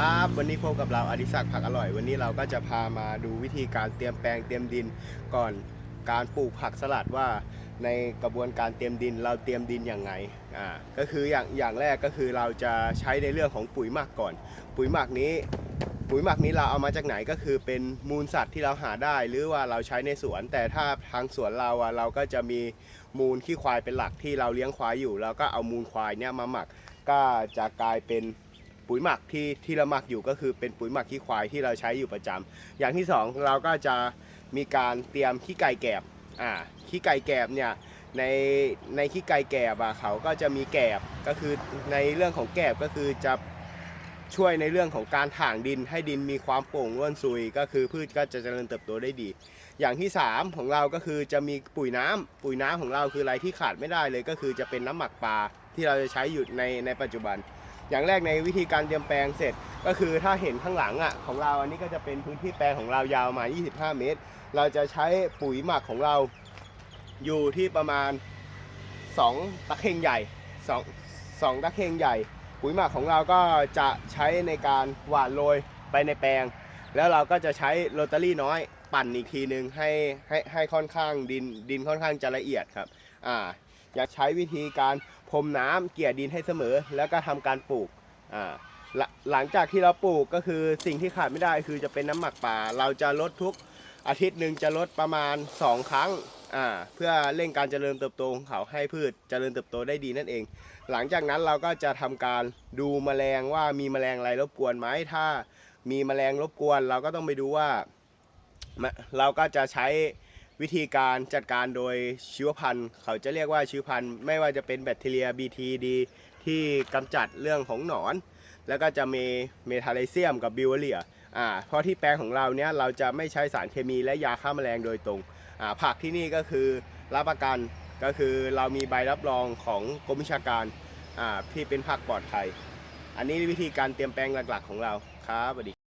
ครับวันนี้พบกับเราอดิศักดิ์ผักอร่อย วันนี้เราก็จะพามาดูวิธีการเตรียมแปลงเตรียมดินก่อนการปลูกผักสลัดว่าในกระบวนการเตรียมดินเราเตรียมดินอย่างไงอ่าก็คืออย่างอย่างแรกก็คือเราจะใช้ในเรื่องของปุ๋ยหมักก่อน ปุ๋ยหมักนี้ ปุ๋ยหมักนี้เราเอามาจากไหนก็คือเป็นมูลสัตว์ที่เราหาได้หรือว่าเราใช้ในสวน แต่ถ้าทางสวนเราอะเราก็จะมีมูลขี้ควายเป็นหลักที่เราเลี้ยงควายอยู่แล้วก็เอามูลควายเนี่ยมาหมักก็จะกลายเป็น ปุ๋ยหมักที่ที่เราหมักอยู่ก็คือเป็นปุ๋ยหมักขี้ควายที่เราใช้อยู่ประจำอย่างที่สองเราก็จะมีการเตรียมขี้ไก่แกบอ่าขี้ไก่แกบเนี่ยในในขี้ไก่แกบอะเขาก็จะมีแกบก็คือในเรื่องของแกบก็คือจะช่วยในเรื่องของการถ่างดินให้ดินมีความโปร่งร่วนซุย ก็คือพืชก็จะเจริญเติบโตได้ดี อย่างที่สามของเราก็คือจะมีปุ๋ยน้ำปุ๋ยน้ำของเราคืออะไรที่ขาดไม่ได้เลยก็คือจะเป็นน้ำหมักปลาที่เราจะใช้อยู่ในในปัจจุบัน อย่างแรกในวิธีการเตรียมแปลงเสร็จ ก็คือถ้าเห็นข้างหลังอะของเราอันนี้ก็จะเป็นพื้นที่แปลงของเรายาวมา 25 เมตร เราจะใช้ปุ๋ยหมักของเราอยู่ที่ประมาณ 2 ตะเข่งใหญ่2 2ตะเข่งใหญ่ ปุ๋ยหมักของเราก็จะใช้ในการหว่านโรยไปในแปลง แล้วเราก็จะใช้โรตารี่น้อยปั่นอีกทีนึงให้ให้ให้ค่อนข้างดินดินค่อนข้างจะละเอียดครับอ่า อยากใช้วิธีการพรมน้ำเกี่ยดินให้เสมอ แล้วก็ทำการปลูกอ่าหลังหลังจากที่เราปลูกก็คือสิ่งที่ขาดไม่ได้คือจะเป็นน้ำหมักป่า เราจะลดทุกอาทิตย์หนึ่งจะลดประมาณ 2 ครั้งอ่าเพื่อเร่งการเจริญเติบโตของเขาให้พืชเจริญเติบโตได้ดีนั่นเอง หลังจากนั้นเราก็จะทำการดูแมลงว่ามีแมลงอะไรรบกวนไหมถ้ามีแมลงรบกวน เราก็ต้องไปดูว่าเราก็จะใช้ วิธีการจัดการโดยชีวพันธุ์เขาจะเรียกว่าชีวพันธุ์ ไม่ว่าจะเป็นแบคทีเรีย BTD ที่กำจัดเรื่องของหนอน แล้วก็จะมีเมทาไลเซียมกับบิวเลียอ่าเพราะที่แปลงของเราเนี้ยเราจะไม่ใช้สารเคมีและยาฆ่าแมลงโดยตรงอ่าผักที่นี่ก็คือรับประกันก็คือเรามีใบรับรองของกรมวิชาการอ่าที่เป็นผักปลอดภัย อันนี้วิธีการเตรียมแปลงหลักๆของเราครับสวัสดี